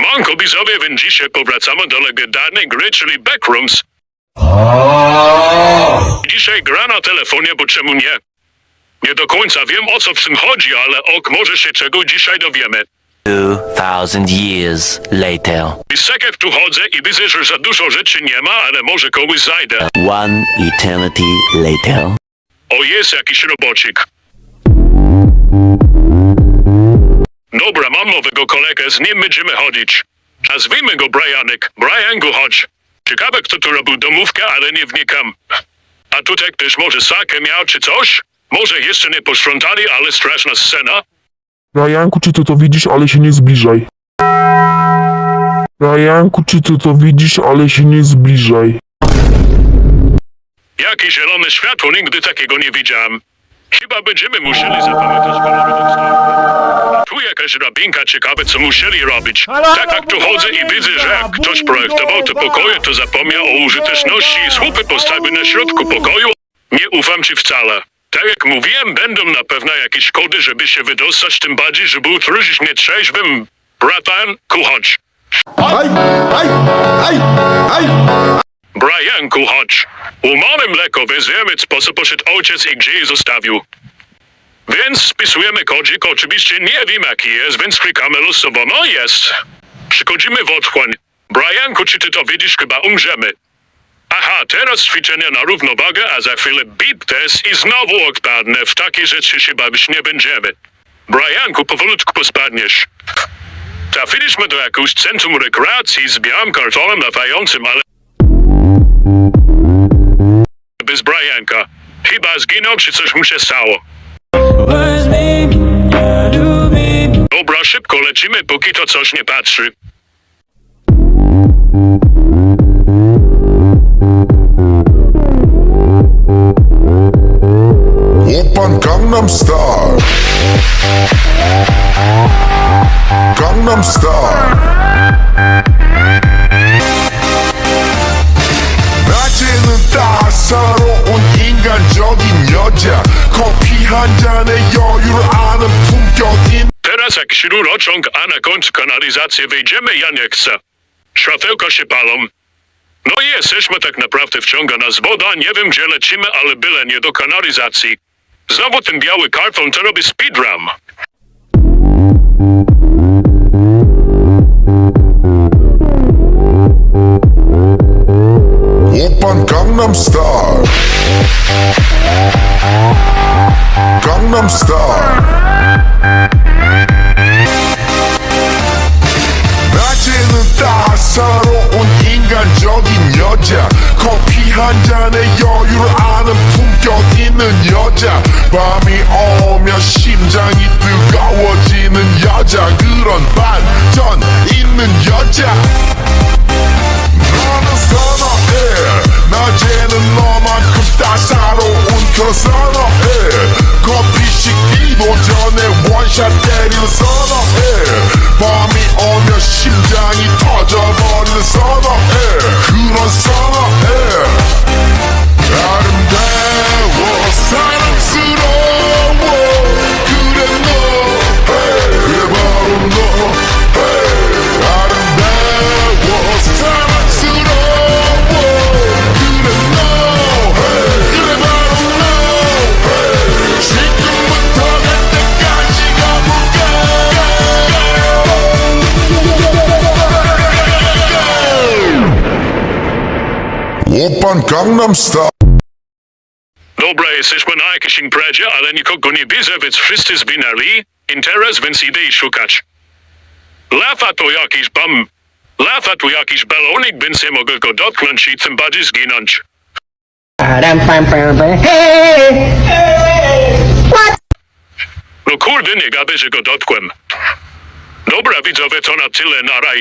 Manko bizowie, więc dzisiaj powracamy do legendarnej gry, czyli Backrooms. Dzisiaj gra na telefonie, bo czemu nie? Nie do końca wiem o co w tym chodzi, ale ok, może się czego dzisiaj dowiemy. 2,000 years later. I sekiew tu chodzę i widzę, że za dużo rzeczy nie ma, ale może kogoś znajdę. One eternity later. O, jest jakiś robocik. Nowego kolegę, z nim będziemy chodzić. Nazwijmy go Brianek. Brianku, chodź. Ciekawe, kto tu robił domówkę, ale nie wnikam. A tutaj ktoś może sakę miał czy coś? Może jeszcze nie posprzątali, ale straszna scena. Rajanku, czy ty to widzisz, ale się nie zbliżaj. Rajanku, czy ty to widzisz, ale się nie zbliżaj. Jakie zielone światło, nigdy takiego nie widziałem. Chyba będziemy musieli zapamiętać znaków. Jakaś rabinka, ciekawe co musieli robić. Tak jak tu chodzę i widzę, że jak ktoś projektował te pokoje, to zapomniał o użyteczności i słupy postawił na środku pokoju. Nie ufam ci wcale. Tak jak mówiłem, będą na pewno jakieś szkody, żeby się wydostać, tym bardziej, żeby utrudnić mnie trzeźwym. Bratan, kuchodź. Aj, aj, aj, aj. Brianku, chodź. Umarłem mleko, więc wiemy, po co poszedł ojciec i gdzie je zostawił. Więc spisujemy kodzik, oczywiście nie wiem jaki jest, więc klikamy losowo, no jest. Przychodzimy w otchłań. Brianku, czy ty to widzisz, chyba umrzemy. Aha, teraz ćwiczenia na równowagę, a za chwilę beat test i znowu odpadnę. W takie rzeczy się bawić nie będziemy. Brianku, powolutku pospadniesz. Trafiliśmy do jakiegoś centrum rekreacji z białym kartonem latającym, ale bez Brianka. Chyba zginął, czy coś mu się stało. szybko lecimy, póki to coś nie patrzy. 오빤 강남스타일 강남스타일 낮에는 따사로운 인간적인 여자 커피 한 잔에 jak śrurociąg, a na końcu kanalizację wyjdziemy, ja nie chcę. Szafełka się palą. No i jesteśmy tak naprawdę wciąga nas woda, nie wiem gdzie lecimy, ale byle nie do kanalizacji. Znowu ten biały karton to robi speedrun. Open Gangnam Star, Gangnam Star. 따사로운 인간적인 여자. 커피 한 잔에 여유를 아는 품격 있는 여자. 밤이 오면 심장이 뜨거워지는 여자. 그런 반전 있는 여자. 너는 선어해. 낮에는 너만큼 따사 Open Gangnam Style. Dobra, jesteśmy na jakiejś imprezie, ale nikogo nie widzę, więc wszyscy zginęli. Interes, więc idę i szukać. Lafa to jakiś bam. Lafa to jakiś balonik, więc nie mogę go dotknąć i tym bardziej zginąć. Adam, pam, No kurde, nie gadaj, że go dotkłem. Dobra, widzowie, to na tyle, na raj.